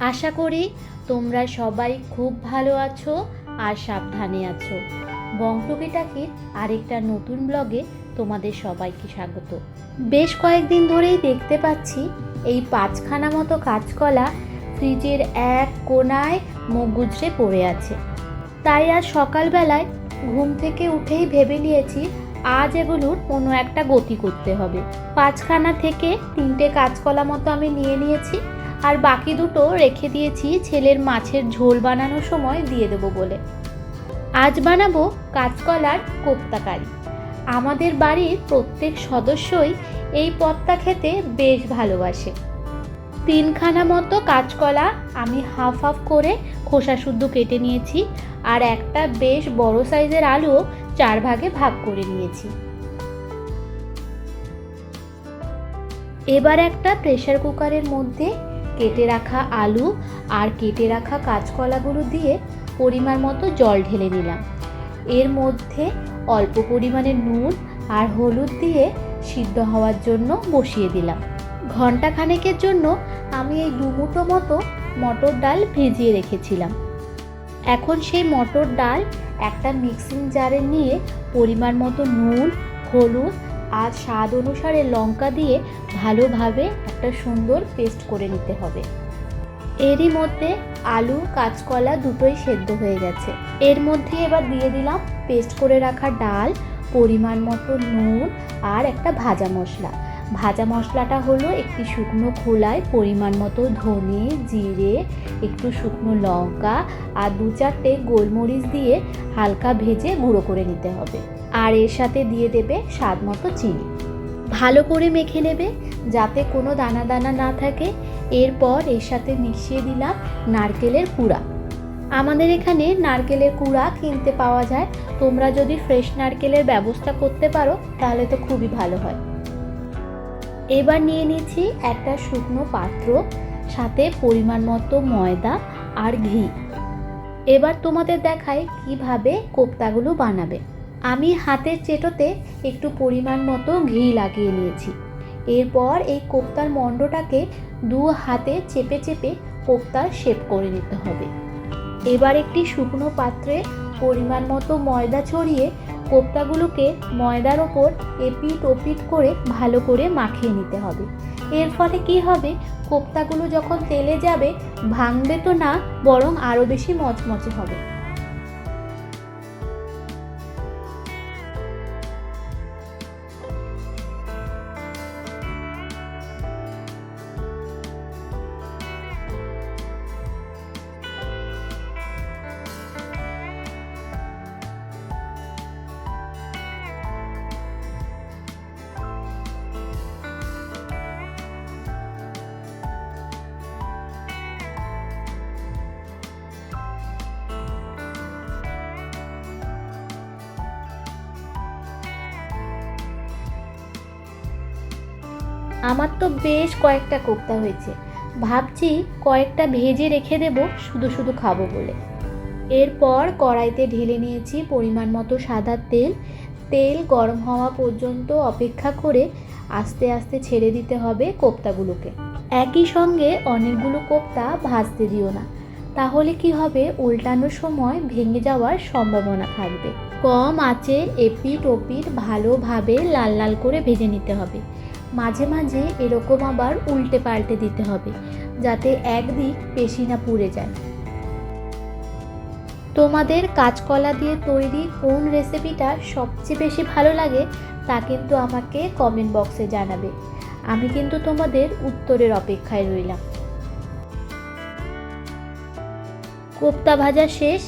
আশা করি তোমরা সবাই খুব ভালো আছো আর সাবধানে আছো। বংটুকিটাকির আরেকটা নতুন ব্লগে তোমাদের সবাইকে স্বাগত। বেশ কয়েকদিন ধরেই দেখতে পাচ্ছি এই পাঁচখানা মতো কাঁচকলা ফ্রিজের এক কোনায় মুখ গুজরে পড়ে আছে। তাই আজ সকালবেলায় ঘুম থেকে উঠেই ভেবে নিয়েছি আজ এগুলোর কোনো একটা গতি করতে হবে। পাঁচখানা থেকে তিনটে কাঁচকলা মতো আমি নিয়ে নিয়েছি। আর বাকি দুটো রেখে দিয়েছি ছেলের মাছের ঝোল বানানোর সময় দিয়ে দেবো বলে। আজ বানাবো কাঁচকলার কোপ্তাকারি আমাদের বাড়ির প্রত্যেক সদস্যই এই পদটা খেতে বেশ ভালোবাসে। তিনখানা মতো কাঁচকলা আমি হাফ হাফ করে খোসা শুদ্ধ কেটে নিয়েছি আর একটা বেশ বড় সাইজের আলুও চার ভাগে ভাগ করে নিয়েছি। এবার একটা প্রেসার কুকারের মধ্যে কেটে রাখা আলু আর কেটে রাখা কাঁচকলাগুলো দিয়ে পরিমাণ মতো জল ঢেলে নিলাম। এর মধ্যে অল্প পরিমাণে নুন আর হলুদ দিয়ে সিদ্ধ হওয়ার জন্য বসিয়ে দিলাম। ঘণ্টা খানেকের জন্য আমি এই দুমুটো মতো মটর ডাল ভিজিয়ে রেখেছিলাম। এখন সেই মটর ডাল একটা মিক্সিং জারে নিয়ে পরিমাণ মতো নুন, হলুদ আর স্বাদ অনুসারে লঙ্কা দিয়ে ভালোভাবে একটা সুন্দর পেস্ট করে নিতে হবে। এরই মধ্যে আলু, কাঁচকলা দুটোই সেদ্ধ হয়ে গেছে। এর মধ্যে এবার দিয়ে দিলাম পেস্ট করে রাখা ডাল, পরিমাণ মতো নুন আর একটা ভাজা মশলা। ভাজা মশলাটা হলো একটি শুকনো খোলায় পরিমাণ মতো ধনে, জিরে, একটু শুকনো লঙ্কা আর দু চারটে গোলমরিচ দিয়ে হালকা ভেজে গুঁড়ো করে নিতে হবে। আর এর সাথে দিয়ে দেবে স্বাদ মতো চিনি। ভালো করে মেখে নেবে, যাতে কোনো দানা দানা না থাকে। এরপর এর সাথে মিশিয়ে দিলাম নারকেলের কুড়া। আমাদের এখানে নারকেলের কুড়া কিনতে পাওয়া যায়। তোমরা যদি ফ্রেশ নারকেলের ব্যবস্থা করতে পারো, তাহলে তো খুবই ভালো হয়। এবার নিয়ে নিচ্ছি একটা শুকনো পাত্র, সাথে পরিমাণ মতো ময়দা আর ঘি। এবার তোমাদের দেখাই কীভাবে কোপ্তাগুলো বানাবে। আমি হাতের চেটোতে একটু পরিমাণ মতো ঘি লাগিয়ে নিয়েছি। এরপর এই কোপ্তার মণ্ডটাকে দু হাতে চেপে চেপে কোপ্তার শেপ করে নিতে হবে। এবার একটি শুকনো পাত্রে পরিমাণ মতো ময়দা ছড়িয়ে কোপ্তাগুলোকে ময়দার ওপর এপিট ওপিট করে ভালো করে মাখিয়ে নিতে হবে। এর ফলে কি হবে? কোপ্তাগুলো যখন তেলে যাবে, ভাঙবে তো না, বরং আরও বেশি মচমচে হবে। আমার তো বেশ কয়েকটা কোপ্তা হয়েছে। ভাবছি কয়েকটা ভেজে রেখে দেব, শুধু শুধু খাব বলে। এরপর কড়াইতে ঢেলে নিয়েছি পরিমাণ মতো সাদা তেল। তেল গরম হওয়া পর্যন্ত অপেক্ষা করে আস্তে আস্তে ছেড়ে দিতে হবে কোপ্তাগুলোকে। একই সঙ্গে অনেকগুলো কোপ্তা ভাজতে দিও না। তাহলে কি হবে? উল্টানোর সময় ভেঙে যাওয়ার সম্ভাবনা থাকবে। কম আঁচে এপিট ওপিট ভালোভাবে লাল লাল করে ভেজে নিতে হবে। মাঝে মাঝে এরকম আবার উল্টে পাল্টে দিতে হবে, যাতে একদিক বেশি না পুড়ে যায়। তোমাদের কাঁচকলা দিয়ে তৈরি কোন রেসিপিটা সবচেয়ে বেশি ভালো লাগে, তা কিন্তু আমাকে কমেন্ট বক্সে জানাবে। আমি কিন্তু তোমাদের উত্তরের অপেক্ষায় রইলাম। কোপ্তা ভাজা শেষ,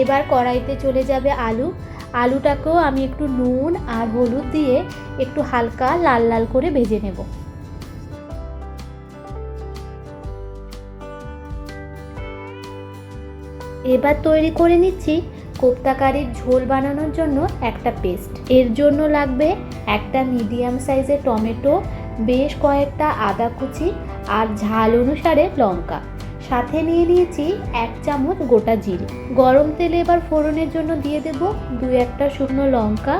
এবার কড়াইতে চলে যাবে আলু। আলুটাকেও আমি একটু নুন আর হলুদ দিয়ে একটু হালকা লাল লাল করে ভেজে নেব। এবার তৈরি করে নিচ্ছি কোপ্তা কারির ঝোল বানানোর জন্য একটা পেস্ট। এর জন্য লাগবে একটা মিডিয়াম সাইজের টমেটো, বেশ কয়েকটা আদা কুচি আর ঝাল অনুসারে লঙ্কা। সাথে নিয়ে নিয়েছি এক চামচ গোটা জিরে। গরম তেলে এবার ফোড়নের জন্য দিয়ে দেব দু একটা শুকনো লঙ্কা,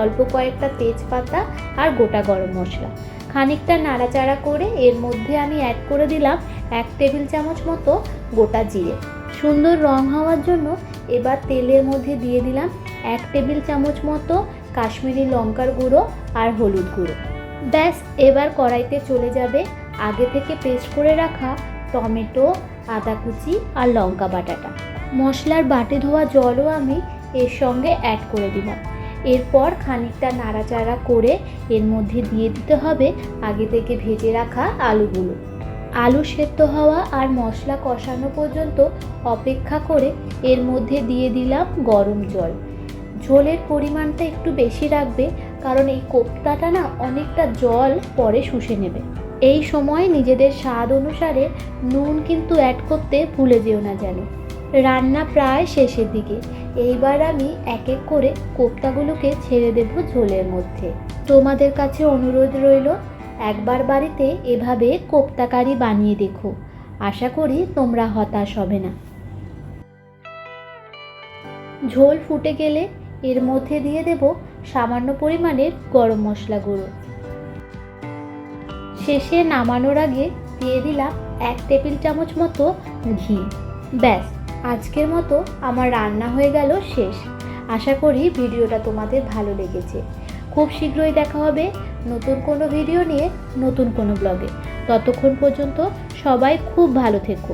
অল্প কয়েকটা তেজপাতা আর গোটা গরম মশলা। খানিকটা নাড়াচাড়া করে এর মধ্যে আমি অ্যাড করে দিলাম এক টেবিল চামচ মতো গোটা জিরে। সুন্দর রং হওয়ার জন্য এবার তেলের মধ্যে দিয়ে দিলাম এক টেবিল চামচ মতো কাশ্মীরি লঙ্কার গুঁড়ো আর হলুদ গুঁড়ো। ব্যাস, এবার কড়াইতে চলে যাবে আগে থেকে পেস্ট করে রাখা টমেটো আদা কুচি আর লঙ্কা বাটাটা। মশলার বাটে ধোয়া জলও আমি এর সঙ্গে অ্যাড করে দিলাম। এরপর খানিকটা নাড়াচাড়া করে এর মধ্যে দিয়ে দিতে হবে আগে থেকে ভেজে রাখা আলুগুলো। আলু সেদ্ধ হওয়া আর মশলা কষানো পর্যন্ত অপেক্ষা করে এর মধ্যে দিয়ে দিলাম গরম জল। ঝোলের পরিমাণটা একটু বেশি রাখবে কারণ এই কোপ্তাটা না অনেকটা জল পরে শুষে নেবে। এই সময় নিজেদের স্বাদ অনুসারে নুন কিন্তু অ্যাড করতে ভুলে যেও না যেন। রান্না প্রায় শেষের দিকে। এইবার আমি এক এক করে কোপ্তাগুলোকে ছেড়ে দেব ঝোলের মধ্যে। তোমাদের কাছে অনুরোধ রইল, একবার বাড়িতে এভাবে কোপ্তা কারি বানিয়ে দেখো। আশা করি তোমরা হতাশ হবে না। ঝোল ফুটে গেলে এর মধ্যে দিয়ে দেব সামান্য পরিমাণের গরম মশলা গুঁড়ো। শেষে নামানোর আগে দিয়ে দিলাম এক টেবিল চামচ মতো ঘি। ব্যাস, আজকের মতো আমার রান্না হয়ে গেল শেষ। আশা করি ভিডিওটা তোমাদের ভালো লেগেছে। খুব শীঘ্রই দেখা হবে নতুন কোনো ভিডিও নিয়ে, নতুন কোনো ব্লগে ততক্ষণ পর্যন্ত সবাই খুব ভালো থেকো।